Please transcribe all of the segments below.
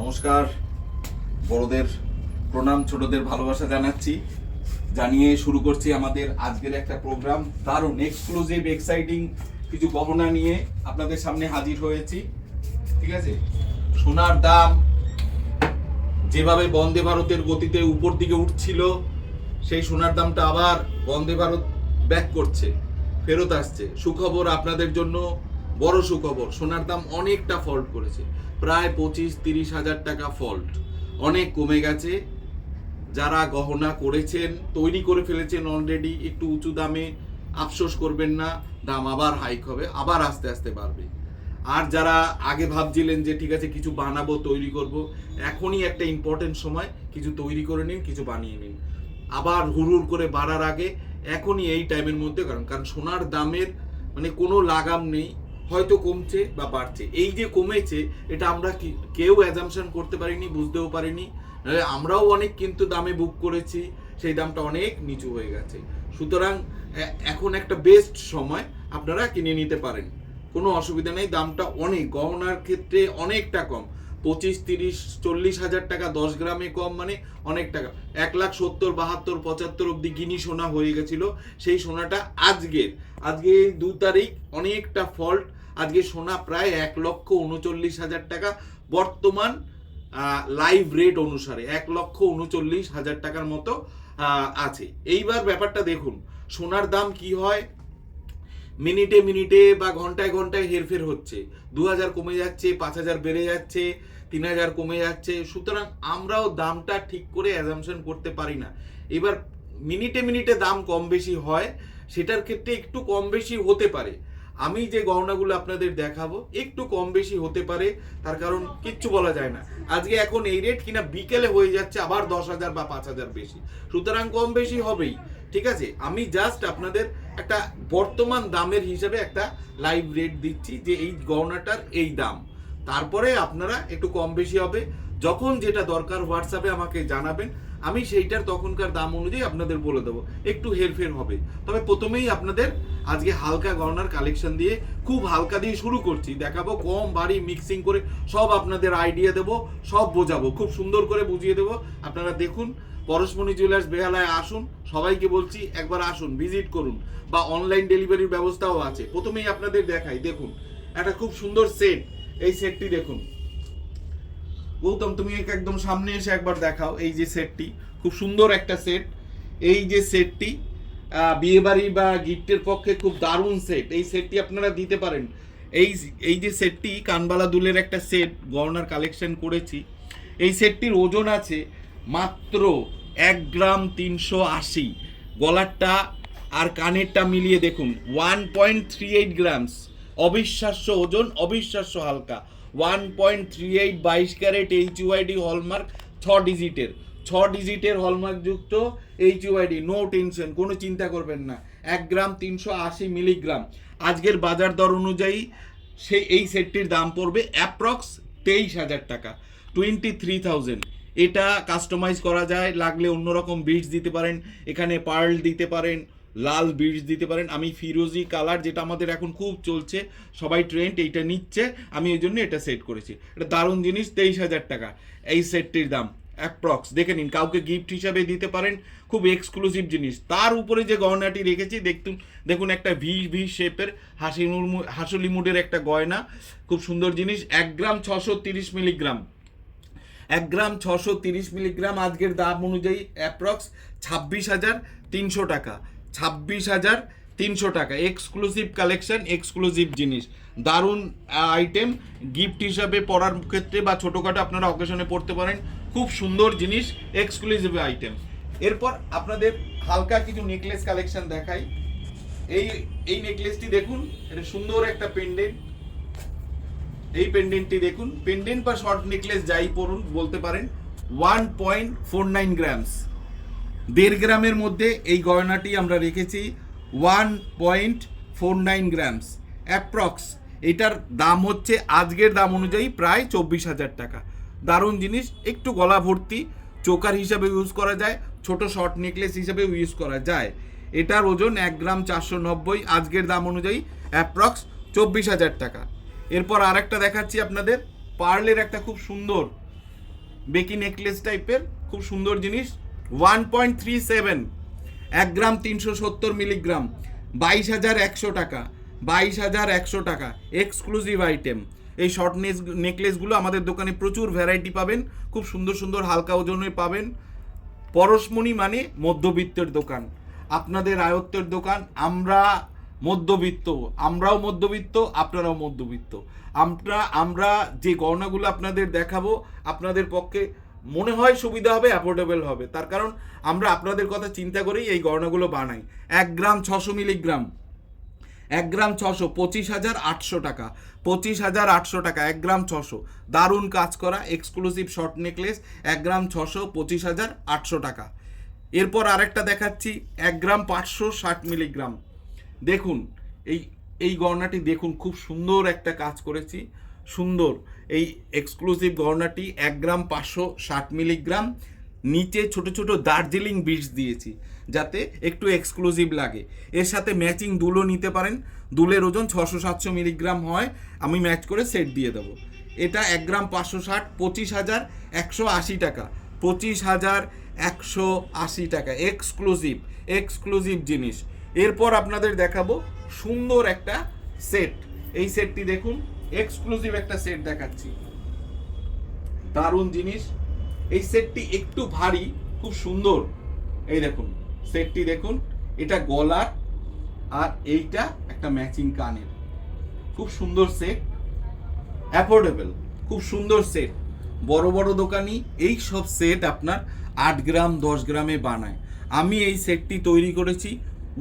নমস্কার। বড়দের প্রণাম, ছোটদের ভালোবাসা জানাচ্ছি। জানিয়ে শুরু করছি আমাদের আজকের একটা প্রোগ্রাম। দারুণ এক্সক্লুসিভ এক্সাইটিং কিছু গহনা নিয়ে আপনাদের সামনে হাজির হয়েছি। ঠিক আছে? সোনার দাম যেভাবে বন্দে ভারতের গতিতে উপর দিকে উঠছিল, সেই সোনার দামটা আবার বন্দে ভারত ব্যাক করছে, ফেরত আসছে। সুখবর আপনাদের জন্য বড় সুখবর, সোনার দাম অনেকটা ফল্ট করেছে। প্রায় পঁচিশ তিরিশ হাজার টাকা ফল্ট। অনেক কমে গেছে। যারা গহনা করেছেন, তৈরি করে ফেলেছেন অলরেডি একটু উঁচু দামে, আফসোস করবেন না, দাম আবার হাইক হবে, আবার আস্তে আস্তে বাড়বে। আর যারা আগে ভাবছিলেন যে ঠিক আছে, কিছু বানাবো, তৈরি করব, এখনই একটা ইম্পর্টেন্ট সময়, কিছু তৈরি করে নিন, কিছু বানিয়ে নিন। আবার হুড়ুর করে বাড়ার আগে, এখনই এই টাইমের মধ্যে, কারণ কারণ সোনার দামের মানে কোনো লাগাম নেই। হয়তো কমছে বা বাড়ছে। এই যে কমেছে, এটা আমরা কেউ অ্যাজামশন করতে পারিনি, বুঝতেও পারিনি। আমরাও অনেক কিন্তু দামে বুক করেছি, সেই দামটা অনেক নিচু হয়ে গেছে। সুতরাং এখন একটা বেস্ট সময়, আপনারা কিনে নিতে পারেন। কোনো অসুবিধা নেই, দামটা অনেক, গহনার ক্ষেত্রে অনেকটা কম। পঁচিশ, তিরিশ, চল্লিশ হাজার টাকা, দশ গ্রামে কম মানে অনেক টাকা। এক লাখ সত্তর, বাহাত্তর, পঁচাত্তর অব্দি গিনি সোনা হয়ে গেছিল। সেই সোনাটা আজকের, আজকে এই দু তারিখ অনেকটা ফল্ট আজকে সোনা প্রায় এক লক্ষ উনচল্লিশ হাজার টাকা। বর্তমান লাইভ রেট অনুসারে এক লক্ষ উনচল্লিশ হাজার টাকার মতো আছে। এইবার ব্যাপারটা দেখুন, সোনার দাম কি হয়? মিনিটে মিনিটে বা ঘন্টায় ঘন্টায় হেরফের হচ্ছে। দু হাজার কমে যাচ্ছে, পাঁচ হাজার বেড়ে যাচ্ছে, তিন হাজার কমে যাচ্ছে। সুতরাং আমরাও দামটা ঠিক করে অ্যাজামশন করতে পারি না। এবার মিনিটে মিনিটে দাম কম বেশি হয়, সেটার ক্ষেত্রে একটু কম বেশি হতে পারে। আমি যে গহনাগুলো আপনাদের দেখাবো, একটু কম বেশি হতে পারে, তার কারণ কিচ্ছু বলা যায় না। আজকে এখন এই রেট কিনা বিকেলে হয়ে যাচ্ছে, আবার দশ হাজার বা পাঁচ হাজার বেশি। সুতরাং কম বেশি হবেই, ঠিক আছে? আমি জাস্ট আপনাদের একটা বর্তমান দামের হিসাবে একটা লাইভ রেট দিচ্ছি যে এই গহনাটার এই দাম। তারপরে আপনারা একটু কম বেশি হবে যখন যেটা দরকার হোয়াটসঅ্যাপে আমাকে জানাবেন, আমি সেইটার তখনকার দাম অনুযায়ী আপনাদের বলে দেবো। একটু হেরফের হবে। তবে প্রথমেই আপনাদের আজকে হালকা গহনার কালেকশন দিয়ে খুব হালকা দিয়ে শুরু করছি। দেখাবো, কম বাড়ি মিক্সিং করে সব আপনাদের আইডিয়া দেবো, সব বোঝাবো। খুব সুন্দর করে বুঝিয়ে দেবো। আপনারা দেখুন, পরশমণি জুয়েলার্স বেহালায় আসুন। সবাইকে বলছি, একবার আসুন ভিজিট করুন বা অনলাইন ডেলিভারির ব্যবস্থাও আছে। প্রথমেই আপনাদের দেখাই, দেখুন। একটা খুব সুন্দর সেট এই সেটটি দেখুন। গৌতম, তুমি একদম সামনে এসে একবার দেখাও এই যে সেটটি খুব সুন্দর একটা সেট এই যে সেটটি বিয়ে বাড়ি বা গিফটের পক্ষে খুব দারুণ সেট এই সেটটি আপনারা দিতে পারেন। এই এই যে সেটটি কানবালা দুলের একটা সেট গহনার কালেকশন করেছি। এই সেটটির ওজন আছে মাত্র এক গ্রাম তিনশো আশি। গলারটা আর কানেরটা মিলিয়ে দেখুন one point three eight grams অবিশ্বাস্য ওজন, অবিশ্বাস্য হালকা। ওয়ান পয়েন্ট থ্রি এইট বাইশ ক্যারেট এইচ ইউআইডি হলমার্ক ছ ডিজিটের ছ ডিজিটের হলমার্ক যুক্ত এইচ ইউআইডি নো টেনশন কোনো চিন্তা করবেন না। এক গ্রাম তিনশো আশি মিলিগ্রাম আজকের বাজার দর অনুযায়ী সেই, এই সেটটির দাম পড়বে অ্যাপ্রক্স তেইশ হাজার টাকা টোয়েন্টি থ্রি থাউজেন্ড এটা কাস্টমাইজ করা যায়, লাগলে অন্যরকম বিটস দিতে পারেন, এখানে পার্ল দিতে পারেন লাল বিটস দিতে পারেন। আমি ফিরোজি কালার যেটা আমাদের এখন খুব চলছে, সবাই ট্রেন্ড এইটা নিচ্ছে, আমি এই জন্য এটা সেট করেছি। এটা দারুণ জিনিস, তেইশ হাজার টাকা। এই সেটটির দাম অ্যাপ্রক্স দেখে নিন, কাউকে গিফট হিসাবে দিতে পারেন, খুব এক্সক্লুসিভ জিনিস। তার উপরে যে গয়নাটি রেখেছি দেখতুন দেখুন একটা ভি ভি শেপের হাসি হাসুলি মুডের একটা গয়না, খুব সুন্দর জিনিস, এক গ্রাম ছশো তিরিশ মিলিগ্রাম। এক গ্রাম ছশো তিরিশ মিলিগ্রাম আজকের দাম অনুযায়ী অ্যাপ্রক্স ছাব্বিশ হাজার তিনশো টাকা। ছাব্বিশ হাজার তিনশো টাকা। এক্সক্লুসিভ কালেকশন এক্সক্লুসিভ জিনিস। দারুণ আইটেম গিফট হিসাবে পড়ার ক্ষেত্রে বা ছোটোখাটো আপনারা অকেশনে পড়তে পারেন। খুব সুন্দর জিনিস এক্সক্লুসিভ আইটেম এরপর আপনাদের হালকা কিছু নেকলেস কালেকশন দেখাই। এই এই নেকলেসটি দেখুন, এটা সুন্দর একটা পেন্ডেন্ট এই পেন্ডেন্টটি দেখুন পেন্ডেন্ট বা শর্ট নেকলেস যাই পড়ুন বলতে পারেন one point four nine grams দেড় গ্রামের মধ্যে এই গয়নাটি আমরা রেখেছি। One point four nine grams approx এটার দাম হচ্ছে, আজকের দাম অনুযায়ী প্রায় চব্বিশ হাজার টাকা। দারুণ জিনিস, একটু গলা ভর্তি, চোকার হিসাবে ইউজ করা যায়, ছোট শর্ট নেকলেস হিসাবে ইউজ করা যায়। এটার ওজন এক গ্রাম চারশো নব্বই, আজকের দাম অনুযায়ী অ্যাপ্রক্স চব্বিশ হাজার টাকা। এরপর আরেকটা দেখাচ্ছি আপনাদের, পার্লের একটা খুব সুন্দর, বেকি নেকলেস টাইপের খুব সুন্দর জিনিস। ওয়ান পয়েন্ট থ্রি সেভেন এক গ্রাম তিনশো সত্তর মিলিগ্রাম, বাইশ হাজার একশো টাকা, বাইশ হাজার একশো টাকা এক্সক্লুসিভ আইটেম এই শর্ট নেকলেসগুলো আমাদের দোকানে প্রচুর ভ্যারাইটি পাবেন, খুব সুন্দর সুন্দর হালকা ওজনে পাবেন। পরশমণি মানে মধ্যবিত্তের দোকান। আপনাদের আয়ত্তের দোকান, আমরা মধ্যবিত্ত, আমরাও মধ্যবিত্ত, আপনারাও মধ্যবিত্ত। আমরা আমরা যে গহনাগুলো আপনাদের দেখাবো, আপনাদের পক্ষে মনে হয় সুবিধা হবে অ্যাফোর্ডেবল হবে। তার কারণ আমরা আপনাদের কথা চিন্তা করেই এই গহনাগুলো বানাই। এক গ্রাম ছশো মিলিগ্রাম। এক গ্রাম ছশো, পঁচিশ হাজার আটশো টাকা। পঁচিশ হাজার আটশো টাকা, এক গ্রাম ছশো। দারুণ কাজ করা এক্সক্লুসিভ শর্ট নেকলেস এক গ্রাম ছশো, পঁচিশ হাজার আটশো টাকা। এরপর আরেকটা দেখাচ্ছি, এক গ্রাম পাঁচশো ষাট মিলিগ্রাম। দেখুন, এই এই গহনাটি দেখুন, খুব সুন্দর একটা কাজ করেছি। সুন্দর। এই এক্সক্লুসিভ গহনাটি এক গ্রাম পাঁচশো ষাট মিলিগ্রাম নিচে ছোট ছোট দার্জিলিং বিটস দিয়েছি, যাতে একটু এক্সক্লুসিভ লাগে। এর সাথে ম্যাচিং দুলও নিতে পারেন। দুলের ওজন ছশো সাতশো মিলিগ্রাম হয়, আমি ম্যাচ করে সেট দিয়ে দেবো। এটা এক গ্রাম পাঁচশো ষাট, পঁচিশ হাজার একশো আশি টাকা। পঁচিশ হাজার একশো আশি টাকা। এক্সক্লুসিভ এক্সক্লুসিভ জিনিস। এরপর আপনাদের দেখাবো সুন্দর একটা সেট এই সেটটি দেখুন। এক্সক্লুসিভ একটা সেট দেখাচ্ছি। দারুণ জিনিস। এই সেটটি একটু ভারী, খুব সুন্দর। এই দেখুন সেটটি দেখুন, এটা গলার আর এইটা একটা ম্যাচিং কানের। খুব সুন্দর সেট অ্যাফোর্ডেবল খুব সুন্দর সেট বড় বড় দোকানি এই সব সেট আপনার আট গ্রাম, দশ গ্রামে বানায়। আমি এই সেটটি তৈরি করেছি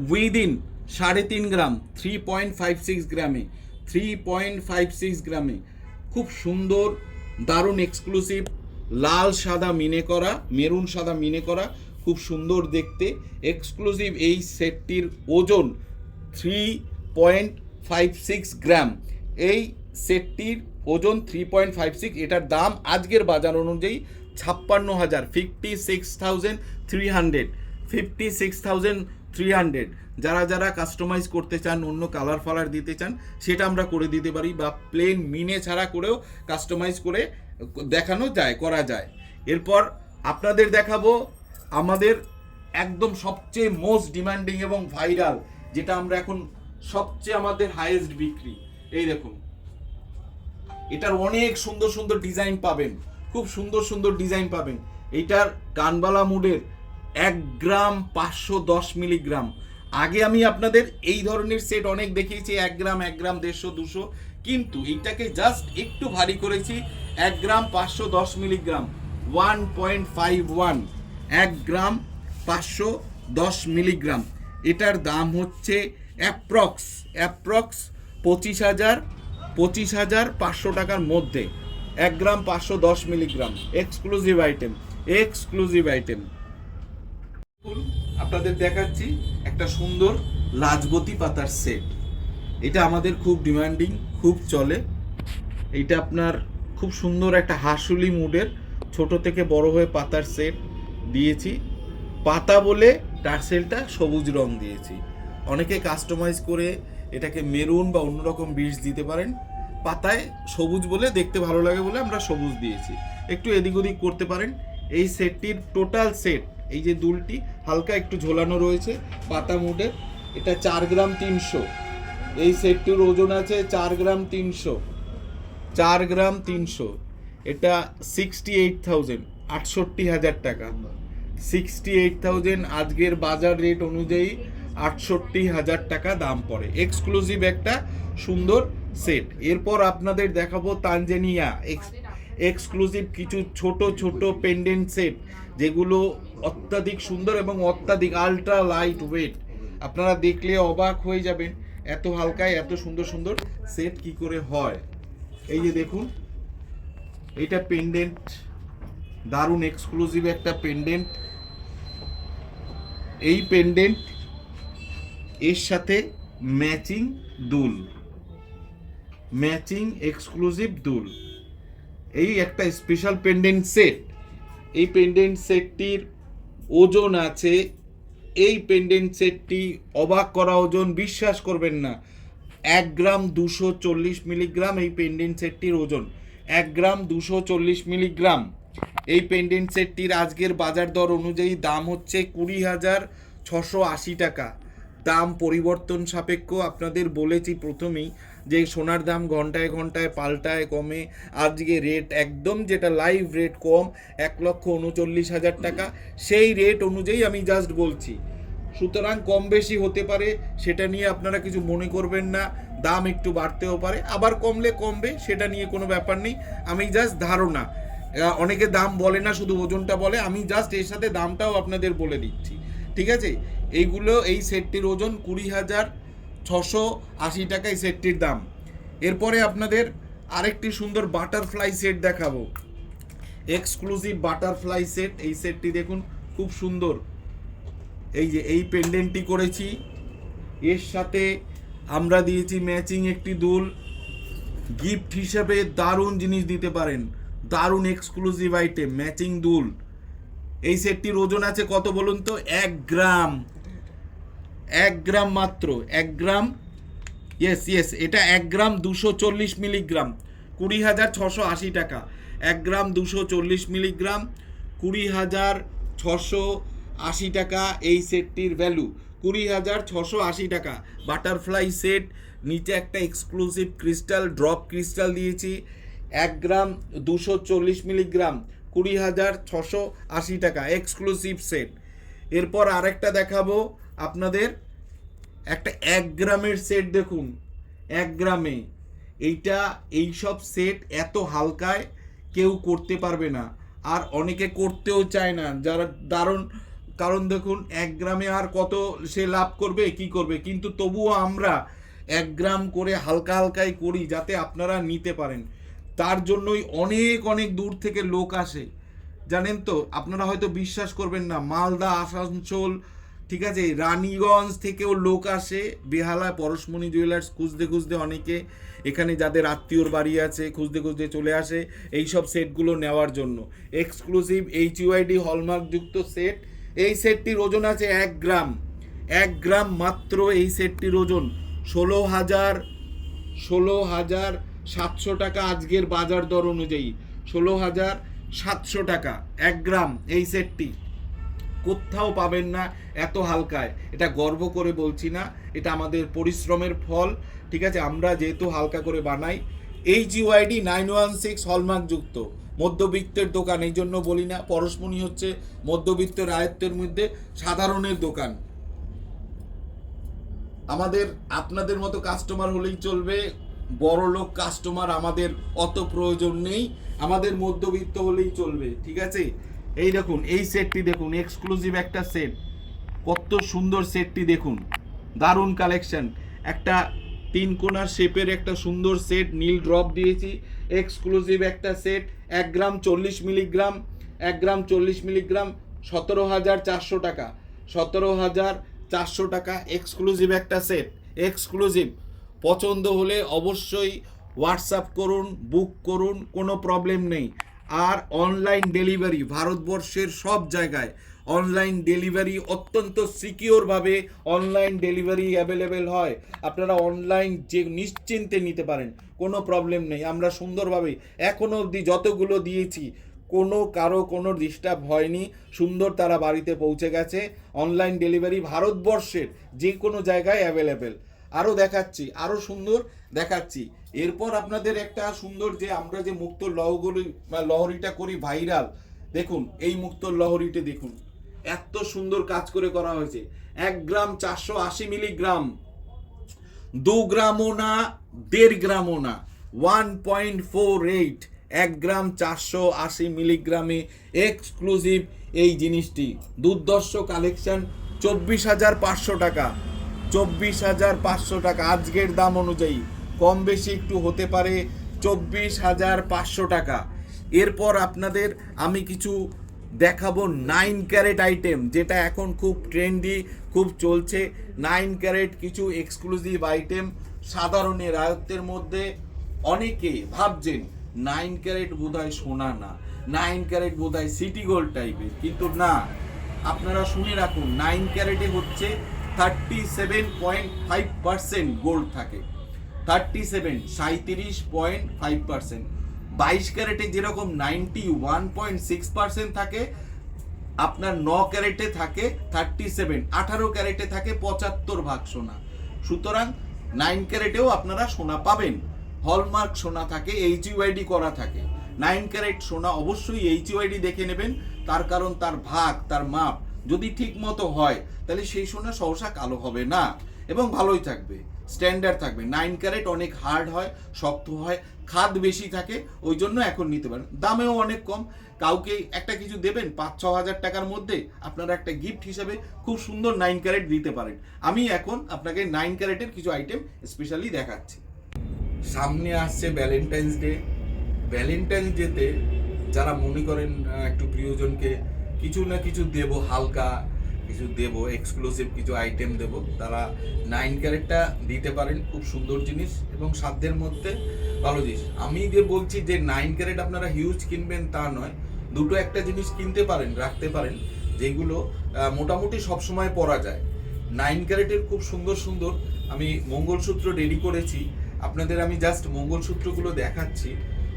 উইদিন সাড়ে তিন গ্রাম থ্রি পয়েন্ট ফাইভ সিক্স গ্রামে। থ্রি পয়েন্ট ফাইভ সিক্স গ্রামে। খুব সুন্দর, দারুণ এক্সক্লুসিভ লাল সাদা মিনে করা, মেরুন সাদা মিনে করা, খুব সুন্দর দেখতে। এক্সক্লুসিভ এই সেটটির ওজন three point five six gram. এই সেটটির ওজন থ্রি পয়েন্ট ফাইভ সিক্স এটার দাম আজকের বাজার অনুযায়ী ছাপ্পান্ন হাজার fifty six thousand three hundred fifty six thousand three hundred যারা যারা কাস্টমাইজ করতে চান, অন্য কালার ফালার দিতে চান, সেটা আমরা করে দিতে পারি বা প্লেন মিনে ছাড়া করেও কাস্টমাইজ করে দেখানো যায়, করা যায়। এরপর আপনাদের দেখাবো আমাদের একদম সবচেয়ে মোস্ট ডিমান্ডিং এবং ভাইরাল যেটা আমরা এখন সবচেয়ে আমাদের হাইয়েস্ট বিক্রি। এই দেখুন। এটার অনেক সুন্দর সুন্দর ডিজাইন পাবেন। খুব সুন্দর সুন্দর ডিজাইন পাবেন। এইটার কানবালা মুডের এক গ্রাম পাঁচশো দশ মিলিগ্রাম। আগে আমি আপনাদের এই ধরনের সেট অনেক দেখিয়েছি, এক গ্রাম এক গ্রাম দেড়শো, দুশো। কিন্তু এইটাকে জাস্ট একটু ভারী করেছি, এক গ্রাম পাঁচশো দশ milligram one point five one এক গ্রাম পাঁচশো দশ মিলিগ্রাম। এটার দাম হচ্ছে অ্যাপ্রক্স অ্যাপ্রক্স পঁচিশ হাজার পঁচিশ হাজার পাঁচশো টাকার মধ্যে। এক গ্রাম পাঁচশো দশ milligram exclusive item exclusive item আপনাদের দেখাচ্ছি একটা সুন্দর লাজবতী পাতার সেট এটা আমাদের খুব ডিমান্ডিং খুব চলে। এইটা আপনার খুব সুন্দর একটা হাসুলি মুডের ছোট থেকে বড় হয়ে পাতার সেট দিয়েছি। পাতা বলে টার্সেলটা সবুজ রং দিয়েছি। অনেকে কাস্টমাইজ করে এটাকে মেরুন বা অন্যরকম বীজ দিতে পারেন। পাতায় সবুজ বলে দেখতে ভালো লাগে বলে আমরা সবুজ দিয়েছি। একটু এদিক ওদিক করতে পারেন। এই সেটটির টোটাল সেট এই যে দুলটি হালকা একটু ঝোলানো রয়েছে, পাতা মুডের এটা চার গ্রাম তিনশো। এই সেটটির ওজন আছে চার গ্রাম তিনশো। চার গ্রাম তিনশো। এটা সিক্সটি এইট থাউজেন্ড আটষট্টি হাজার টাকা। সিক্সটি এইট থাউজেন্ড আজকের বাজার রেট অনুযায়ী আটষট্টি হাজার টাকা দাম পড়ে। এক্সক্লুসিভ একটা সুন্দর সেট। এরপর আপনাদের দেখাবো তানজেনিয়া। এক্সক্লুসিভ কিছু ছোট ছোট পেন্ডেন্ট সেট যেগুলো অত্যাধিক সুন্দর এবং অত্যাধিক আলট্রা লাইট ওয়েট আপনারা দেখলে অবাক হয়ে যাবেন, এত হালকায় এত সুন্দর সুন্দর সেট কি করে হয়। এই যে দেখুন, এটা পেন্ডেন্ট দারুণ এক্সক্লুসিভ একটা পেন্ডেন্ট এই পেন্ডেন্ট এর সাথে ম্যাচিং দুল। ম্যাচিং এক্সক্লুসিভ দুল। এই একটা স্পেশাল পেন্ডেন্ট সেট এই পেন্ডেন্ট সেটটির ওজন আছে, এই পেন্ডেন্ট সেটটি অবাক করা ওজন, বিশ্বাস করবেন না। এক গ্রাম দুশো চল্লিশ মিলিগ্রাম এই পেন্ডেন্ট সেটটির ওজন। এক গ্রাম দুশো চল্লিশ মিলিগ্রাম এই পেন্ডেন্ট সেটটির আজকের বাজার দর অনুযায়ী দাম হচ্ছে কুড়ি হাজার ছশো আশি টাকা। দাম পরিবর্তন সাপেক্ষ, আপনাদের বলেছি প্রথমেই। যে সোনার দাম ঘন্টায় ঘন্টায় পাল্টায় কমে, আজকে রেট একদম যেটা লাইভ রেট কম, এক লক্ষ উনচল্লিশ হাজার টাকা, সেই রেট অনুযায়ী আমি জাস্ট বলছি। সুতরাং কম বেশি হতে পারে, সেটা নিয়ে আপনারা কিছু মনে করবেন না, দাম একটু বাড়তেও পারে, আবার কমলে কমবে, সেটা নিয়ে কোনো ব্যাপার নেই, আমি জাস্ট ধারণা। অনেকে দাম বলে না, শুধু ওজনটা বলে, আমি জাস্ট এর সাথে দামটাও আপনাদের বলে দিচ্ছি। ঠিক আছে? এইগুলো, এই সেটটির ওজন কুড়ি হাজার ছশো আশি টাকায় সেটটির দাম। এরপরে আপনাদের আরেকটি সুন্দর বাটারফ্লাই সেট দেখাবো। এক্সক্লুসিভ বাটারফ্লাই সেট, এই সেটটি দেখুন, খুব সুন্দর। এই যে, এই পেন্ডেন্টটি করেছি। এর সাথে আমরা দিয়েছি ম্যাচিং একটি দুল। গিফট হিসেবে দারুণ জিনিস দিতে পারেন। দারুণ এক্সক্লুসিভ আইটেম, ম্যাচিং দুল। এই সেটটির ওজন আছে কত বলুন তো? এক গ্রাম। এক গ্রাম মাত্র, এক গ্রাম ইয়েস ইয়েস এটা এক গ্রাম দুশো চল্লিশ মিলিগ্রাম, কুড়ি হাজার ছশো আশি টাকা। এক গ্রাম দুশো চল্লিশ মিলিগ্রাম, কুড়ি হাজার ছশো আশি টাকা এই সেটটির ভ্যালু কুড়ি হাজার ছশো আশি টাকা। বাটারফ্লাই সেট নিচে একটা এক্সক্লুসিভ ক্রিস্টাল ড্রপ ক্রিস্টাল দিয়েছি। এক গ্রাম দুশো চল্লিশ মিলিগ্রাম, কুড়ি হাজার ছশো আশি টাকা এক্সক্লুসিভ সেট এরপর আরেকটা দেখাবো। আপনাদের একটা এক গ্রামের সেট দেখুন, এক গ্রামে। এইটা এইসব সেট এত হালকায় কেউ করতে পারবে না। আর অনেকে করতেও চায় না। যারা দারুণ, কারণ দেখুন, এক গ্রামে আর কত সে লাভ করবে, কি করবে? কিন্তু তবুও আমরা এক গ্রাম করে হালকা হালকাই করি যাতে আপনারা নিতে পারেন। তার জন্যই অনেক অনেক দূর থেকে লোক আসে। জানেন তো, আপনারা হয়তো বিশ্বাস করবেন না, মালদা, আসানসোল ঠিক আছে? রানীগঞ্জ থেকেও লোক আসে। বেহালায় পরশমণি জুয়েলার্স খুঁজতে খুঁজতে অনেকে এখানে যাদের আত্মীয়র বাড়ি আছে খুঁজতে খুঁজতে চলে আসে এই সব সেটগুলো নেওয়ার জন্য। এক্সক্লুসিভ এইচ ইউআইডি হলমার্কযুক্ত সেট। এই সেটটির ওজন আছে এক গ্রাম। এক গ্রাম মাত্র এই সেটটির ওজন। ষোলো হাজার ষোলো হাজার সাতশো টাকা আজকের বাজার দর অনুযায়ী। ষোলো হাজার সাতশো টাকা, এক গ্রাম এই সেটটি। কোথাও পাবেন না এত হালকায়। এটা গর্ব করে বলছি না, এটা আমাদের পরিশ্রমের ফল, ঠিক আছে? আমরা যেহেতু হালকা করে বানাই H UID nine one six hallmark যুক্ত। মধ্যবিত্তের দোকান, এই জন্য বলি না, পরশমণি হচ্ছে মধ্যবিত্তের আয়ত্তের মধ্যে সাধারণের দোকান। আমাদের, আপনাদের মতো কাস্টমার হলেই চলবে, বড় লোক কাস্টমার আমাদের অত প্রয়োজন নেই, আমাদের মধ্যবিত্ত হলেই চলবে, ঠিক আছে? এই দেখুন, এই সেটটি দেখুন এক্সক্লুসিভ একটা সেট কত সুন্দর সেটটি দেখুন। দারুণ কালেকশন একটা তিন কোণার শেপের একটা সুন্দর সেট নীল ড্রপ দিয়েছি। এক্সক্লুসিভ একটা সেট এক গ্রাম চল্লিশ মিলিগ্রাম এক গ্রাম চল্লিশ মিলিগ্রাম সতেরো হাজার চারশো টাকা। সতেরো হাজার চারশো টাকা এক্সক্লুসিভ একটা সেট এক্সক্লুসিভ পছন্দ হলে অবশ্যই হোয়াটসঅ্যাপ করুন বুক করুন, কোনো প্রবলেম নেই। আর অনলাইন ডেলিভারি ভারতবর্ষের সব জায়গায় অনলাইন ডেলিভারি অত্যন্ত সিকিওরভাবে অনলাইন ডেলিভারি অ্যাভেলেবেল হয়। আপনারা অনলাইন যে নিশ্চিন্তে নিতে পারেন, কোনো প্রবলেম নেই। আমরা সুন্দরভাবে এখনও অবধি যতগুলো দিয়েছি, কোনো কারও কোনো ডিস্টার্ব হয়নি। সুন্দর তারা বাড়িতে পৌঁছে গেছে। অনলাইন ডেলিভারি ভারতবর্ষের যে কোনো জায়গায় অ্যাভেলেবেল আরও দেখাচ্ছি, আরও সুন্দর দেখাচ্ছি। এরপর আপনাদের একটা সুন্দর যে আমরা যে মুক্ত লহগুলি বা লহরিটা করি ভাইরাল, দেখুন, এই মুক্ত লহরিটি দেখুন। এত সুন্দর কাজ করে করা হয়েছে। এক গ্রাম চারশো আশি মিলিগ্রাম। দু গ্রামও না, দেড় গ্রামও না। ওয়ান পয়েন্ট ফোর এইট, এক গ্রাম চারশো আশি মিলিগ্রামে এক্সক্লুসিভ এই জিনিসটি। দুর্দর্শ কালেকশন, চব্বিশ হাজার পাঁচশো টাকা। চব্বিশ হাজার পাঁচশো টাকা, আজকের দাম অনুযায়ী। কম বেশি একটু হতে পারে চব্বিশ হাজার পাঁচশো টাকা। এরপর আপনাদের আমি কিছু দেখাবো নাইন ক্যারেট আইটেম যেটা এখন খুব ট্রেন্ডি খুব চলছে। নাইন ক্যারেট কিছু এক্সক্লুসিভ আইটেম সাধারণের আয়ত্তের মধ্যে অনেকে ভাবছেন নাইন ক্যারেট বোধহয় সোনা না নাইন ক্যারেট বোধহয় সিটি গোল্ড টাইপের কিন্তু না, আপনারা শুনে রাখুন নাইন ক্যারেটে হচ্ছে thirty seven point five percent gold থাকে। থার্টি সেভেন সাঁত্রিশ পয়েন্ট ফাইভ পার্সেন্ট বাইশ ক্যারেটে যেরকম ninety one point six percent থাকে, আপনার ন ক্যারেটে থাকে থার্টি সেভেন আঠারো ক্যারেটে থাকে পঁচাত্তর ভাগ সোনা। সুতরাং নাইন ক্যারেটেও আপনারা সোনা পাবেন। হলমার্ক সোনা থাকে এইচ ইউআইডি করা থাকে। নাইন ক্যারেট সোনা অবশ্যই এইচ ইউআইডি দেখে নেবেন, তার কারণ তার ভাগ, তার মাপ যদি ঠিক মতো হয়, তাহলে সেই সোনা সহসা কালো হবে না, এবং ভালোই থাকবে। স্ট্যান্ডার্ড থাকবে। নাইন ক্যারেট অনেক হার্ড হয়, শক্ত হয়, খাদ বেশি থাকে, ওই জন্য এখন নিতে পারেন। দামেও অনেক কম। কাউকে একটা কিছু দেবেন, পাঁচ ছ হাজার টাকার মধ্যে আপনারা একটা গিফট হিসাবে খুব সুন্দর নাইন ক্যারেট দিতে পারেন। আমি এখন আপনাকে নাইন ক্যারেটের কিছু আইটেম স্পেশালি দেখাচ্ছি। সামনে আসছে ভ্যালেন্টাইন্স ডে ভ্যালেন্টাইন্স ডেতে যারা মনে করেন একটু প্রিয়জনকে কিছু না কিছু দেব হালকা কিছু দেব এক্সক্লুসিভ কিছু আইটেম দেব। তারা নাইন ক্যারেটটা দিতে পারেন, খুব সুন্দর জিনিস এবং সাধ্যের মধ্যে ভালো জিনিস। আমি যে বলছি যে নাইন ক্যারেট আপনারা হিউজ কিনবেন তা নয়, দুটো একটা জিনিস কিনতে পারেন, রাখতে পারেন, যেগুলো মোটামুটি সবসময় পরা যায়। নাইন ক্যারেটের খুব সুন্দর সুন্দর আমি মঙ্গলসূত্র রেডি করেছি। আপনাদের আমি জাস্ট মঙ্গলসূত্রগুলো দেখাচ্ছি।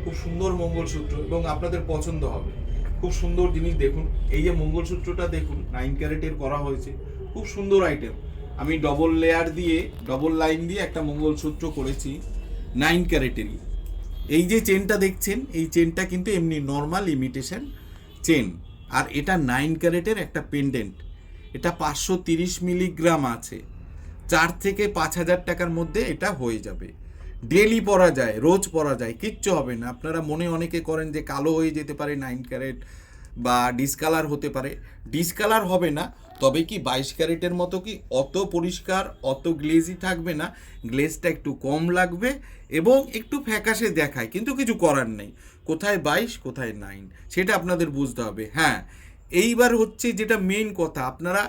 খুব সুন্দর মঙ্গলসূত্র এবং আপনাদের পছন্দ হবে। খুব সুন্দর জিনিস দেখুন। এই যে মঙ্গলসূত্রটা দেখুন নাইন ক্যারেটের করা হয়েছে, খুব সুন্দর আইটেম আমি ডবল লেয়ার দিয়ে ডবল লাইন দিয়ে একটা মঙ্গলসূত্র করেছি নাইন ক্যারেটেরই এই যে চেনটা দেখছেন, এই চেনটা কিন্তু এমনি নর্মাল ইমিটেশন চেন আর এটা নাইন ক্যারেটের একটা পেন্ডেন্ট এটা পাঁচশো তিরিশ মিলিগ্রাম আছে। চার থেকে পাঁচ হাজার টাকার মধ্যে এটা হয়ে যাবে। ডেলি পরা যায়, রোজ পরা যায়, কিচ্ছু হবে না। আপনারা মনে অনেকে করেন যে কালো হয়ে যেতে পারে নাইন ক্যারেট বা ডিসকালার হতে পারে। ডিসকালার হবে না, তবে কি বাইশ ক্যারেটের মতো কি অত পরিষ্কার, অত গ্লেজি থাকবে না? গ্লেজটা একটু কম লাগবে এবং একটু ফ্যাকাশে দেখায়, কিন্তু কিছু করার নেই। কোথায় বাইশ, কোথায় নাইন সেটা আপনাদের বুঝতে হবে। হ্যাঁ এইবার হচ্ছে যেটা মেন কথা, আপনারা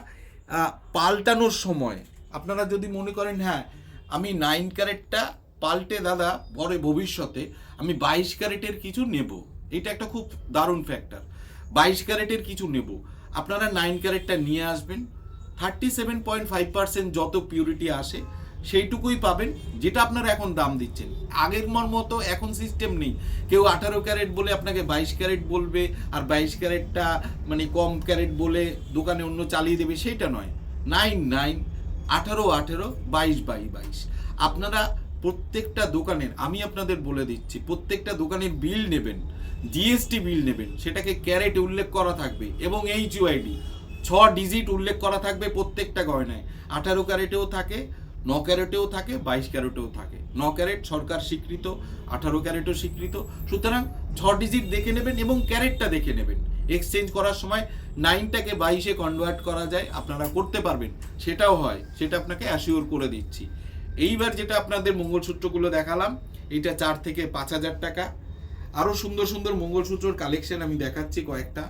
পাল্টানোর সময়, আপনারা যদি মনে করেন হ্যাঁ আমি নাইন ক্যারেটটা পাল্টে, দাদা, পরে ভবিষ্যতে আমি বাইশ ক্যারেটের কিছু নেব। এটা একটা খুব দারুণ ফ্যাক্টর বাইশ ক্যারেটের কিছু নেব। আপনারা নাইন ক্যারেটটা নিয়ে আসবেন। Thirty seven point five percent যত পিউরিটি আসে, সেইটুকুই পাবেন, যেটা আপনারা এখন দাম দিচ্ছেন। আগের মতো এখন সিস্টেম নেই। কেউ আঠারো ক্যারেট বলে আপনাকে বাইশ ক্যারেট বলবে, আর বাইশ ক্যারেটটা মানে কম ক্যারেট বলে দোকানে অন্য চালিয়ে দেবে সেইটা নয়। নাইন নাইন আঠারো, আঠেরো, বাইশ বাই বাইশ। আপনারা প্রত্যেকটা দোকানের, আমি আপনাদের বলে দিচ্ছি, প্রত্যেকটা দোকানের বিল নেবেন, জিএসটি বিল নেবেন, সেটাকে ক্যারেটে উল্লেখ করা থাকবে এবং এইচ ইউআইডি ছ ডিজিট উল্লেখ করা থাকবে প্রত্যেকটা গয়নায়। আঠারো ক্যারেটেও থাকে, ন ক্যারেটেও থাকে, বাইশ ক্যারেটেও থাকে। ন ক্যারেট সরকার স্বীকৃত, আঠারো ক্যারেটও স্বীকৃত। সুতরাং ছ ডিজিট দেখে নেবেন এবং ক্যারেটটা দেখে নেবেন। এক্সচেঞ্জ করার সময় নাইনটাকে বাইশে কনভার্ট করা যায়, আপনারা করতে পারবেন। সেটাও হয়, সেটা আপনাকে অ্যাসিওর করে দিচ্ছি। এইবার যেটা আপনাদের মঙ্গলসূত্রগুলো দেখালাম এইটা চার থেকে পাঁচ হাজার টাকা। আরও সুন্দর সুন্দর মঙ্গলসূত্রর কালেকশন আমি দেখাচ্ছি কয়েকটা।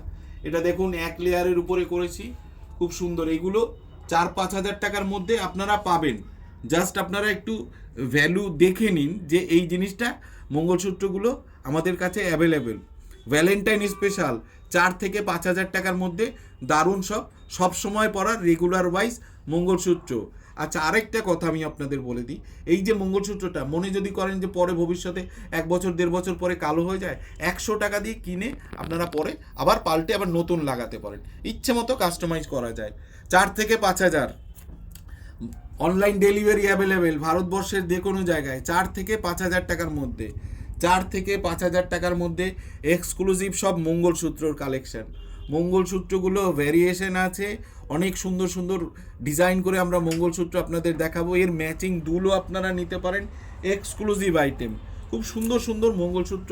এটা দেখুন, এক লেয়ারের উপরে করেছি, খুব সুন্দর। এগুলো চার পাঁচ হাজার টাকার মধ্যে আপনারা পাবেন। জাস্ট আপনারা একটু ভ্যালু দেখে নিন যে এই জিনিসটা মঙ্গলসূত্রগুলো আমাদের কাছে অ্যাভেলেবেল ভ্যালেন্টাইন স্পেশাল চার থেকে পাঁচ হাজার টাকার মধ্যে দারুণ সব সব সময় পরার রেগুলার ওয়াইজ মঙ্গলসূত্র। আচ্ছা আরেকটা কথা আমি আপনাদের বলে দিই। এই যে মঙ্গলসূত্রটা, মনে যদি করেন যে পরে ভবিষ্যতে এক বছর, দেড় বছর পরে কালো হয়ে যায়, একশো টাকা দিয়ে কিনে আপনারা পরে আবার পাল্টে আবার নতুন লাগাতে পারেন। ইচ্ছে মতো কাস্টমাইজ করা যায়। চার থেকে পাঁচ হাজার। অনলাইন ডেলিভারি অ্যাভেলেবেল ভারতবর্ষের যে কোনো জায়গায় চার থেকে পাঁচ হাজার টাকার মধ্যে। চার থেকে পাঁচ হাজার টাকার মধ্যে এক্সক্লুসিভ সব মঙ্গলসূত্রর কালেকশন মঙ্গলসূত্রগুলো ভ্যারিয়েশন আছে অনেক সুন্দর সুন্দর ডিজাইন করে আমরা মঙ্গলসূত্র আপনাদের দেখাবো। এর ম্যাচিং দুলও আপনারা নিতে পারেন। এক্সক্লুসিভ আইটেম খুব সুন্দর সুন্দর মঙ্গলসূত্র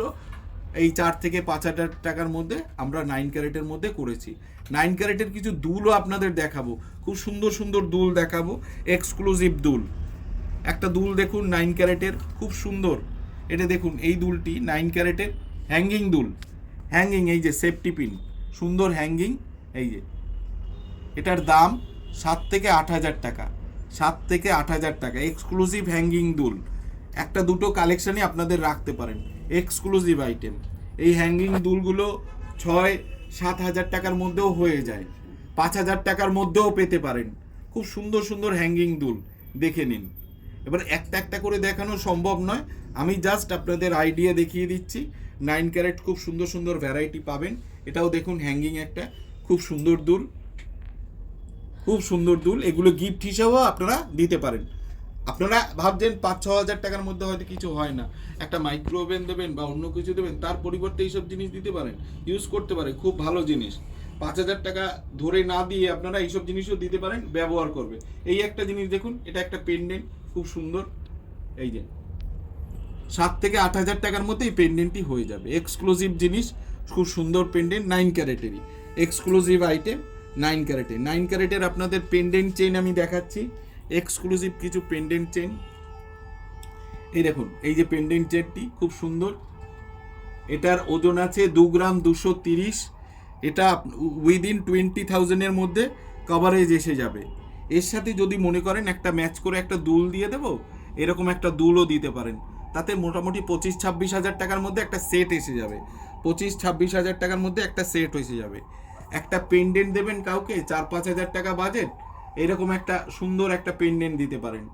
এই চার থেকে পাঁচ হাজার টাকার মধ্যে আমরা নাইন ক্যারেটের মধ্যে করেছি। নাইন ক্যারেটের কিছু দুলও আপনাদের দেখাবো। খুব সুন্দর সুন্দর দুল দেখাবো। এক্সক্লুসিভ দুল। একটা দুল দেখুন নাইন ক্যারেটের খুব সুন্দর। এটা দেখুন, এই দুলটি নাইন ক্যারেটের হ্যাঙ্গিং দুল। হ্যাঙ্গিং এই যে সেফটি পিন সুন্দর হ্যাঙ্গিং এই যে। এটার দাম সাত থেকে আট হাজার টাকা। সাত থেকে আট হাজার টাকা। এক্সক্লুসিভ হ্যাঙ্গিং দুল। একটা দুটো কালেকশানই আপনাদের রাখতে পারেন। এক্সক্লুসিভ আইটেম এই হ্যাঙ্গিং দুলগুলো ছয়, সাত হাজার টাকার মধ্যেও হয়ে যায়। পাঁচ হাজার টাকার মধ্যেও পেতে পারেন। খুব সুন্দর সুন্দর হ্যাঙ্গিং দুল। দেখে নিন। এবার একটা একটা করে দেখানো সম্ভব নয়। আমি জাস্ট আপনাদের আইডিয়া দেখিয়ে দিচ্ছি। নাইন ক্যারেট খুব সুন্দর সুন্দর ভ্যারাইটি পাবেন। এটাও দেখুন হ্যাঙ্গিং একটা। খুব সুন্দর দুল। খুব সুন্দর দুল। এগুলো গিফট হিসাবেও আপনারা দিতে পারেন। আপনারা ভাবছেন পাঁচ, ছ হাজার টাকার মধ্যে হয়তো কিছু হয় না। একটা মাইক্রো ওভেন দেবেন বা অন্য কিছু দেবেন, তার পরিবর্তে এইসব জিনিস দিতে পারেন। ইউজ করতে পারে খুব ভালো জিনিস। পাঁচ হাজার টাকা ধরে না দিয়ে আপনারা এইসব জিনিসও দিতে পারেন, ব্যবহার করবে। এই একটা জিনিস দেখুন, এটা একটা পেন্ডেন্ট খুব সুন্দর। এই যে, সাত থেকে আট হাজার টাকার মধ্যে এই পেন্ডেন্টটি হয়ে যাবে। এক্সক্লুসিভ জিনিস, খুব সুন্দর পেন্ডেন্ট নাইন ক্যারেটেরই এক্সক্লুসিভ আইটেম নাইন ক্যারেটের নাইন ক্যারেটের আপনাদের পেন্ডেন্ট চেইন আমি দেখাচ্ছি। এক্সক্লুসিভ কিছু পেন্ডেন্ট চেইন এই দেখুন, এই যে পেন্ডেন্ট চেনটি খুব সুন্দর। এটার ওজন আছে দু গ্রাম দুশো তিরিশ। এটা উইদিন টোয়েন্টি থাউজেন্ডের মধ্যে কভারেজ এসে যাবে। এর সাথে যদি মনে করেন একটা ম্যাচ করে একটা দুল দিয়ে দেবো, এরকম একটা দুলও দিতে পারেন। তাতে মোটামুটি পঁচিশ ছাব্বিশ হাজার টাকার মধ্যে একটা সেট এসে যাবে। পঁচিশ ছাব্বিশ হাজার টাকার মধ্যে একটা সেট এসে যাবে। একটা পেন্ডেন্ট দেবেন কাউকে, চার পাঁচ হাজার টাকা বাজেট এরকম একটা সুন্দর একটা পেন্ডেন্ট দিতে পারেন।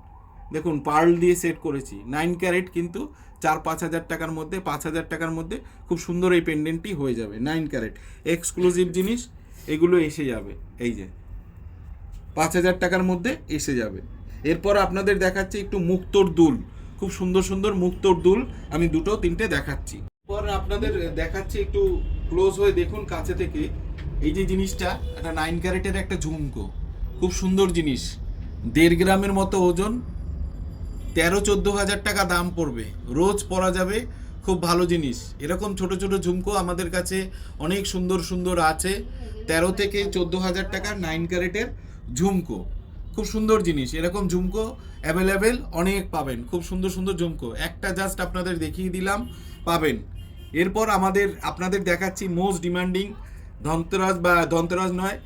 দেখুন পার্ল দিয়ে সেট করেছি নাইন ক্যারেট কিন্তু চার পাঁচ হাজার টাকার মধ্যে, পাঁচ হাজার টাকার মধ্যে খুব সুন্দর এই পেন্ডেন্টটি হয়ে যাবে নাইন ক্যারেট এক্সক্লুসিভ জিনিস, এগুলো এসে যাবে, এই যে। পাঁচ হাজার টাকার মধ্যে এসে যাবে। এরপর আপনাদের দেখাচ্ছি একটু মুক্তোর দুল, খুব সুন্দর সুন্দর মুক্তোর দুল, আমি দুটো তিনটে দেখাচ্ছি। এরপর আপনাদের দেখাচ্ছি একটু ক্লোজ হয়ে দেখুন কাছে থেকে এই যে জিনিসটা, একটা নাইন ক্যারেটের একটা ঝুমকো, খুব সুন্দর জিনিস। দেড় গ্রামের মতো ওজন, তেরো চোদ্দ হাজার টাকা দাম পড়বে। রোজ পরা যাবে, খুব ভালো জিনিস। এরকম ছোট ছোট ঝুমকো আমাদের কাছে অনেক সুন্দর সুন্দর আছে। তেরো থেকে চোদ্দ হাজার টাকার নাইন ক্যারেটের ঝুমকো। খুব সুন্দর জিনিস। এরকম ঝুমকো অ্যাভেলেবেল অনেক পাবেন। খুব সুন্দর সুন্দর ঝুমকো। একটা জাস্ট আপনাদের দেখিয়ে দিলাম, পাবেন। এরপর আমাদের, আপনাদের দেখাচ্ছি মোস্ট ডিমান্ডিং ধনতেরাস বা ধনতেরাস নয়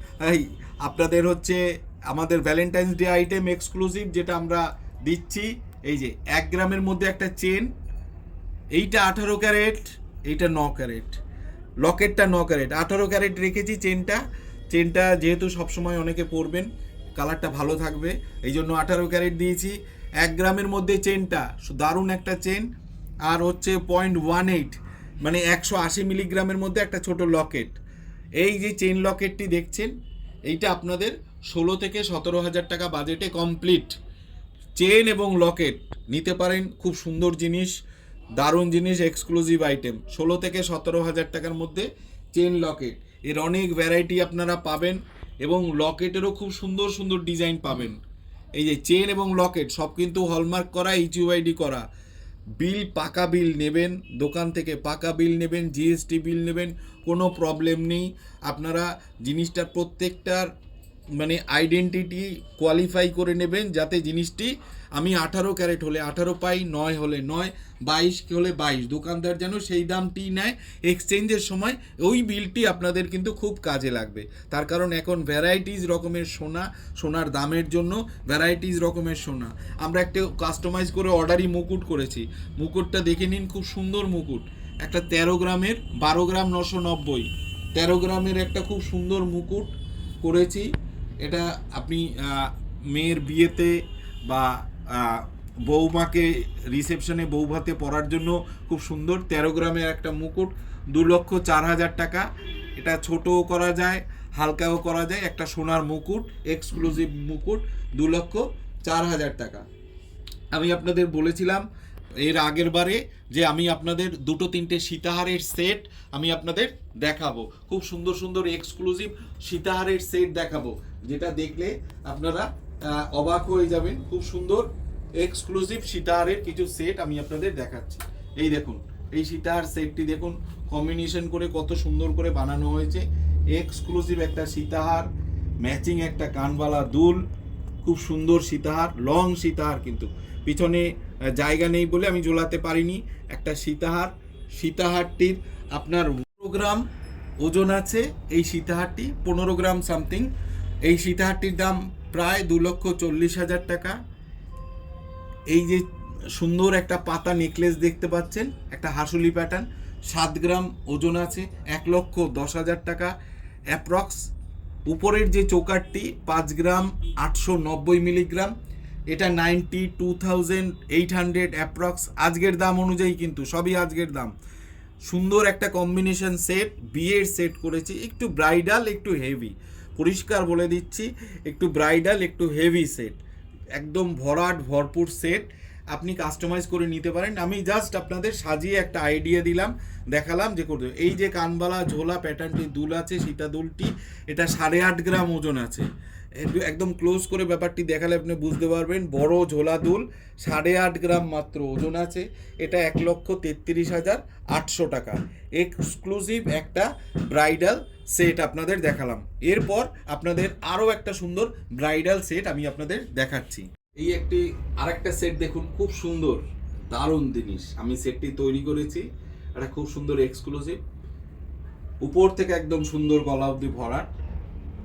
আপনাদের হচ্ছে আমাদের ভ্যালেন্টাইন্স ডে আইটেম এক্সক্লুসিভ যেটা আমরা দিচ্ছি, এই যে এক গ্রামের মধ্যে একটা চেন এইটা আঠারো ক্যারেট, এইটা ন ক্যারেট, লকেটটা ন ক্যারেট, আঠারো ক্যারেট রেখেছি চেনটা চেনটা যেহেতু সবসময় অনেকে পরবেন, কালারটা ভালো থাকবে এই জন্য আঠারো ক্যারেট দিয়েছি, এক গ্রামের মধ্যে চেনটা দারুণ একটা চেন আর হচ্ছে পয়েন্ট ওয়ান এইট মানে একশো আশি মিলিগ্রামের মধ্যে একটা ছোট লকেট। এই যে চেন লকেটটি দেখছেন, এইটা আপনাদের ষোলো থেকে সতেরো হাজার টাকা বাজেটে কমপ্লিট চেন এবং লকেট নিতে পারেন, খুব সুন্দর জিনিস, দারুণ জিনিস এক্সক্লুসিভ আইটেম ষোলো থেকে সতেরো হাজার টাকার মধ্যে চেন লকেট এর অনেক ভ্যারাইটি আপনারা পাবেন এবং লকেটেরও খুব সুন্দর সুন্দর ডিজাইন পাবেন। এই যে চেন এবং লকেট সব কিন্তু হলমার্ক করা এইচইউআইডি করা। বিল পাকা বিল নেবেন, দোকান থেকে পাকা বিল নেবেন জিএসটি বিল নেবেন কোনো প্রবলেম নেই। আপনারা জিনিসটার প্রত্যেকটার মানে আইডেন্টিটি কোয়ালিফাই করে নেবেন যাতে জিনিসটি আমি আঠারো ক্যারেট হলে আঠারো পাই, নয় হলে নয়, বাইশ হলে বাইশ। দোকানদার যেন সেই দামটি নেয় এক্সচেঞ্জের সময়, ওই বিলটি আপনাদের কিন্তু খুব কাজে লাগবে। তার কারণ এখন ভ্যারাইটিস রকমের সোনা, সোনার দামের জন্য ভ্যারাইটিস রকমের সোনা। আমরা একটা কাস্টমাইজ করে অর্ডারই মুকুট করেছি। মুকুটটা দেখে নিন, খুব সুন্দর মুকুট। একটা তেরো গ্রামের, বারো গ্রাম নশো নব্বই। তেরো গ্রামের একটা খুব সুন্দর মুকুট করেছি। এটা আপনি মেয়ের বিয়েতে বা বৌমাকে রিসেপশনে বৌভাতে পরার জন্য খুব সুন্দর তেরো গ্রামের একটা মুকুট। দু লক্ষ চার হাজার টাকা। এটা ছোটও করা যায়, হালকাও করা যায়। একটা সোনার মুকুট এক্সক্লুসিভ মুকুট, দু লক্ষ চার হাজার টাকা। আমি আপনাদের বলেছিলাম এর আগের বারে যে আমি আপনাদের দুটো তিনটে সীতাহারের সেট আমি আপনাদের দেখাবো। খুব সুন্দর সুন্দর এক্সক্লুসিভ সীতাহারের সেট দেখাবো, যেটা দেখলে আপনারা অবাক হয়ে যাবেন। খুব সুন্দর এক্সক্লুসিভ সীতাহারের কিছু সেট আমি আপনাদের দেখাচ্ছি। এই দেখুন, এই সীতাহার সেটটি দেখুন কম্বিনেশন করে কত সুন্দর করে বানানো হয়েছে। এক্সক্লুসিভ একটা সীতাহার ম্যাচিং একটা কানবালা দুল, খুব সুন্দর সীতাহার লং সীতাহার কিন্তু। পিছনে জায়গা নেই বলে আমি ঝোলাতে পারিনি। একটা সীতাহার, সীতাহারটির আপনার পনেরো গ্রাম ওজন আছে এই সীতাহারটি, পনেরো গ্রাম সামথিং। এই সীতাহারটির দাম প্রায় দু লক্ষ চল্লিশ হাজার টাকা। এই যে সুন্দর একটা পাতা নেকলেস দেখতে পাচ্ছেন, একটা হাসুলি প্যাটার্ন, সাত গ্রাম ওজন আছে, এক লক্ষ দশ হাজার টাকা অ্যাপ্রক্স। উপরের যে চোকারটি পাঁচ গ্রাম আটশো নব্বই মিলিগ্রাম এটা ninety, two thousand, eight hundred approx. আজকের দাম অনুযায়ী কিন্তু সবই আজকের দাম। সুন্দর একটা কম্বিনেশন সেট, বিয়ের সেট করেছি। একটু ব্রাইডাল, একটু হেভি। পরিষ্কার বলে দিচ্ছি, একটু ব্রাইডাল, একটু হেভি সেট। একদম ভরাট, ভরপুর সেট। আপনি কাস্টমাইজ করে নিতে পারেন। আমি জাস্ট আপনাদের সাজিয়ে একটা আইডিয়া দিলাম, দেখালাম যে করতে এই যে কানবালা, ঝোলা, প্যাটার্নটি দুল আছে সীতা দুলটি এটা সাড়ে আট গ্রাম ওজন আছে। একদম ক্লোজ করে ব্যাপারটি দেখালে আপনি বুঝতে পারবেন। বড় ঝোলা দুল, সাড়ে আট গ্রাম মাত্র ওজন আছে। এটা এক লক্ষ তেত্রিশ হাজার আটশো টাকা। এক্সক্লুসিভ একটা ব্রাইডাল সেট আপনাদের দেখালাম। এরপর আপনাদের আরও একটা সুন্দর ব্রাইডাল সেট আমি আপনাদের দেখাচ্ছি। এই একটি আরেকটা সেট দেখুন, খুব সুন্দর, দারুণ জিনিস। আমি সেটটি তৈরি করেছি, এটা খুব সুন্দর এক্সক্লুসিভ উপর থেকে একদম সুন্দর গলা অবধি ভরাট,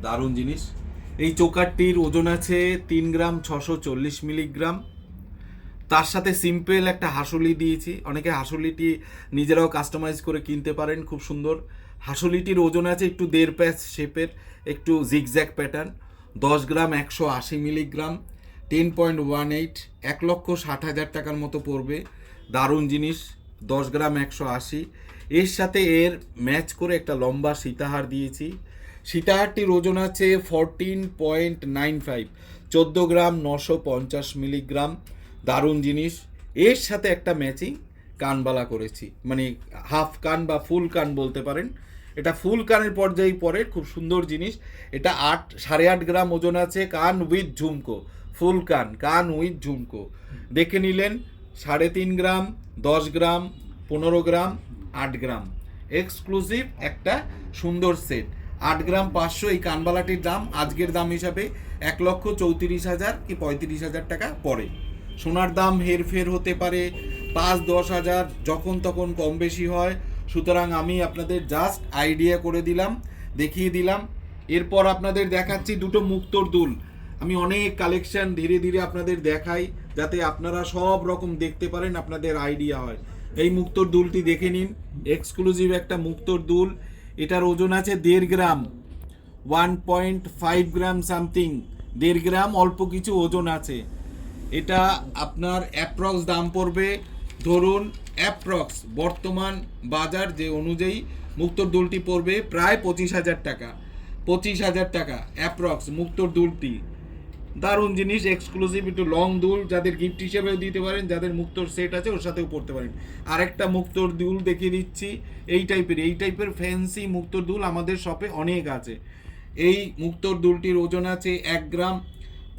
দারুণ জিনিস। এই চোকারটির ওজন আছে তিন গ্রাম ছশো চল্লিশ মিলিগ্রাম। তার সাথে সিম্পল একটা হাসুলি দিয়েছি। অনেকে হাসুলিটি নিজেরাও কাস্টমাইজ করে কিনতে পারেন, খুব সুন্দর। হাসুলিটির ওজন আছে একটু দেড় প্যাচ শেপের, একটু জিগজ্যাক প্যাটার্ন দশ গ্রাম একশো আশি milligram ten point one eight এক লক্ষ ষাট হাজার টাকার মতো পড়বে। দারুণ জিনিস, দশ গ্রাম একশো আশি। এর সাথে এর ম্যাচ করে একটা লম্বা সীতাহার দিয়েছি। সীতাহারটির ওজন আছে ফরটিন পয়েন্ট নাইন ফাইভ চোদ্দ গ্রাম নশো পঞ্চাশ মিলিগ্রাম। দারুণ জিনিস। এর সাথে একটা ম্যাচিং কানবালা করেছি। মানে হাফ কান বা ফুল কান বলতে পারেন। এটা ফুল কানের পর্যায়ে পড়ে, খুব সুন্দর জিনিস। এটা আট, সাড়ে আট গ্রাম ওজন আছে কান উইথ ঝুমকো। ফুল কান কান উইথ ঝুমকো। দেখে নিলেন, সাড়ে তিন গ্রাম, দশ গ্রাম, পনেরো গ্রাম, আট গ্রাম। এক্সক্লুসিভ একটা সুন্দর সেট আট গ্রাম পাঁচশো এই কানবালাটির দাম, আজকের দাম হিসাবে এক লক্ষ চৌত্রিশ হাজার কি পঁয়ত্রিশ হাজার টাকা পড়ে। সোনার দাম হেরফের হতে পারে পাঁচ দশ হাজার, যখন তখন কম বেশি হয়। সুতরাং আমি আপনাদের জাস্ট আইডিয়া করে দিলাম, দেখিয়ে দিলাম। এরপর আপনাদের দেখাচ্ছি দুটো মুক্তোর দুল। আমি অনেক কালেকশন ধীরে ধীরে আপনাদের দেখাই, যাতে আপনারা সব রকম দেখতে পারেন, আপনাদের আইডিয়া হয়। এই মুক্তোর দুলটি দেখে নিন। এক্সক্লুসিভ একটা মুক্তোর দুল। এটার ওজন আছে দেড় gram one point five gram something দেড় গ্রাম অল্প কিছু ওজন আছে। এটা আপনার অ্যাপ্রক্স দাম পড়বে, ধরুন অ্যাপ্রক্স বর্তমান বাজার যে অনুযায়ী মুক্তর দুলটি পড়বে প্রায় পঁচিশ হাজার টাকা, পঁচিশ হাজার টাকা অ্যাপ্রক্স মুক্তর দুলটি। দারুণ জিনিস এক্সক্লুসিভ একটু লং দুল, যাদের গিফট হিসেবেও দিতে পারেন, যাদের মুক্তোর সেট আছে, ওর সাথেও পড়তে পারেন। আরেকটা মুক্তোর দুল দেখিয়ে দিচ্ছি, এই টাইপের এই টাইপের ফ্যান্সি মুক্তোর দুল আমাদের শপে অনেক আছে। এই মুক্তোর দুলটির ওজন আছে এক গ্রাম,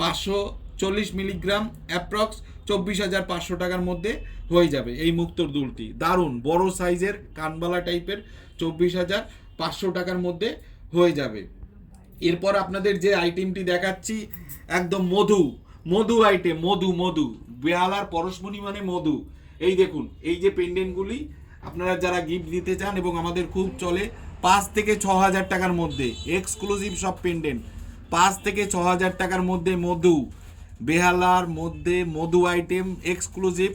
পাঁচশো চল্লিশ মিলিগ্রাম অ্যাপ্রক্স চব্বিশ হাজার পাঁচশো টাকার মধ্যে হয়ে যাবে এই মুক্তোর দুলটি। দারুণ, বড় সাইজের কানবালা টাইপের চব্বিশ হাজার পাঁচশো টাকার মধ্যে হয়ে যাবে। এরপর আপনাদের যে আইটেমটি দেখাচ্ছি, একদম মধু মধু আইটেম মধু মধু। বেহালার পরশমণি মানে মধু। এই দেখুন, এই যে পেন্ডেন্টগুলি আপনারা যারা গিফট দিতে চান এবং আমাদের খুব চলে, পাঁচ থেকে ছ হাজার টাকার মধ্যে এক্সক্লুসিভ সব পেন্ডেন্ট পাঁচ থেকে ছ হাজার টাকার মধ্যে মধু। বেহালার মধ্যে মধু আইটেম এক্সক্লুসিভ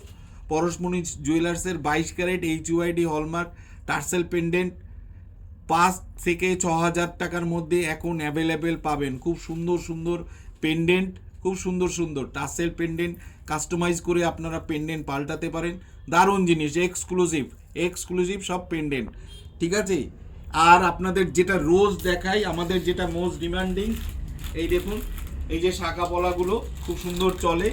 পরশমণি জুয়েলার্সের বাইশ carat H UID hallmark tassel pendant পাঁচ থেকে ছ হাজার টাকার মধ্যে এখন অ্যাভেলেবেল পাবেন। খুব সুন্দর সুন্দর পেন্ডেন্ট খুব সুন্দর সুন্দর। টাসেল পেন্ডেন্ট কাস্টমাইজ করে আপনারা পেন্ডেন্ট পাল্টাতে পারেন। দারুণ জিনিস এক্সক্লুসিভ এক্সক্লুসিভ সব পেন্ডেন্ট ঠিক আছে? আর আপনাদের যেটা রোজ দেখাই, আমাদের যেটা মোস্ট ডিমান্ডিং এই দেখুন, এই যে শাখা পলাগুলো খুব সুন্দর চলে।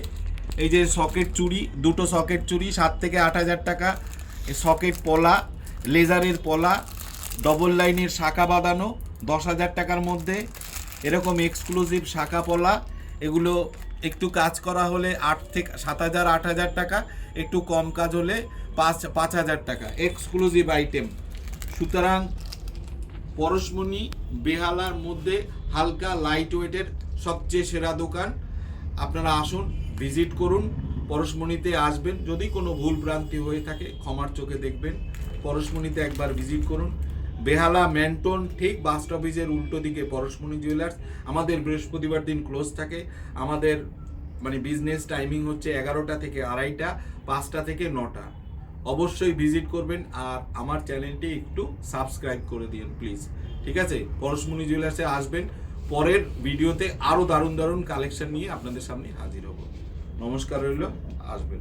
এই যে সকেট চুড়ি দুটো সকেট চুড়ি সাত থেকে আট হাজার টাকা সকেট পলা লেজারের পলা ডবল লাইনের শাখা বাঁধানো, দশ হাজার টাকার মধ্যে। এরকম এক্সক্লুসিভ শাখা পলা। এগুলো একটু কাজ করা হলে আট থেকে সাত হাজার, আট হাজার টাকা। একটু কম কাজ হলে পাঁচ পাঁচ হাজার টাকা। এক্সক্লুসিভ আইটেম সুতরাং পরশমণি বেহালার মধ্যে হালকা লাইট ওয়েটের সবচেয়ে সেরা দোকান। আপনারা আসুন ভিজিট করুন। পরশমণিতে আসবেন। যদি কোনো ভুল ভ্রান্তি হয়ে থাকে, ক্ষমার চোখে দেখবেন। পরশমণিতে একবার ভিজিট করুন। বেহালা, ম্যান্টন, ঠিক বাস স্টপেজের উল্টো দিকে পরশমণি জুয়েলার্স আমাদের বৃহস্পতিবার দিন ক্লোজ থাকে। আমাদের মানে বিজনেস টাইমিং হচ্ছে এগারোটা থেকে আড়াইটা, পাঁচটা থেকে নটা। অবশ্যই ভিজিট করবেন আর আমার চ্যানেলটি একটু সাবস্ক্রাইব করে দিন প্লিজ ঠিক আছে? পরশমণি জুয়েলার্সে আসবেন। পরের ভিডিওতে আরও দারুণ দারুণ কালেকশন নিয়ে আপনাদের সামনে হাজির হব। নমস্কার রইল, আসবেন।